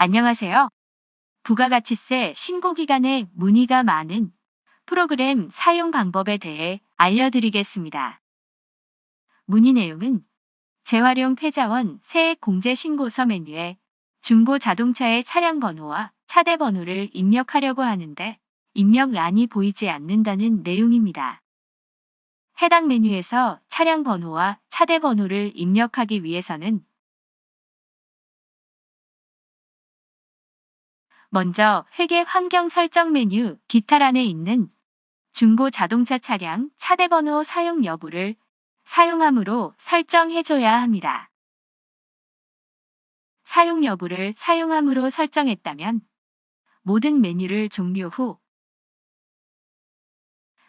안녕하세요. 부가가치세 신고 기간에 문의가 많은 프로그램 사용 방법에 대해 알려드리겠습니다. 문의 내용은 재활용 폐자원 세액 공제 신고서 메뉴에 중고 자동차의 차량 번호와 차대 번호를 입력하려고 하는데 입력란이 보이지 않는다는 내용입니다. 해당 메뉴에서 차량 번호와 차대 번호를 입력하기 위해서는 먼저 회계 환경 설정 메뉴 기타란에 있는 중고 자동차 차량 차대 번호 사용 여부를 사용함으로 설정해줘야 합니다. 사용 여부를 사용함으로 설정했다면 모든 메뉴를 종료 후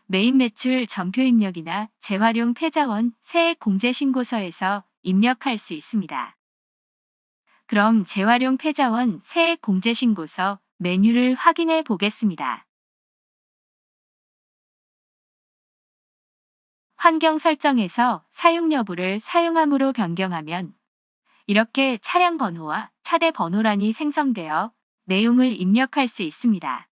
메인 매출 전표 입력이나 재활용 폐자원 세액 공제 신고서에서 입력할 수 있습니다. 그럼 재활용 폐자원 세액 공제 신고서 메뉴를 확인해 보겠습니다. 환경 설정에서 사용 여부를 사용함으로 변경하면 이렇게 차량 번호와 차대 번호란이 생성되어 내용을 입력할 수 있습니다.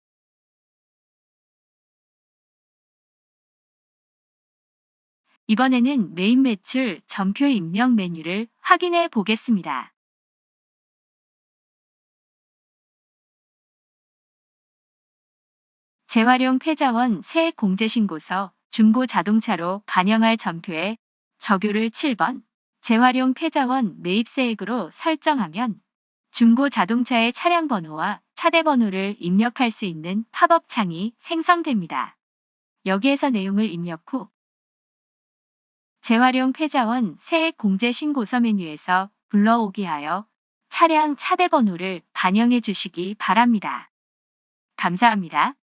이번에는 메인 매출 전표 입력 메뉴를 확인해 보겠습니다. 재활용 폐자원 세액 공제 신고서 중고 자동차로 반영할 전표에 적요를 7번 재활용 폐자원 매입세액으로 설정하면 중고 자동차의 차량 번호와 차대 번호를 입력할 수 있는 팝업 창이 생성됩니다. 여기에서 내용을 입력 후 재활용 폐자원 세액 공제 신고서 메뉴에서 불러오기 하여 차량 차대 번호를 반영해 주시기 바랍니다. 감사합니다.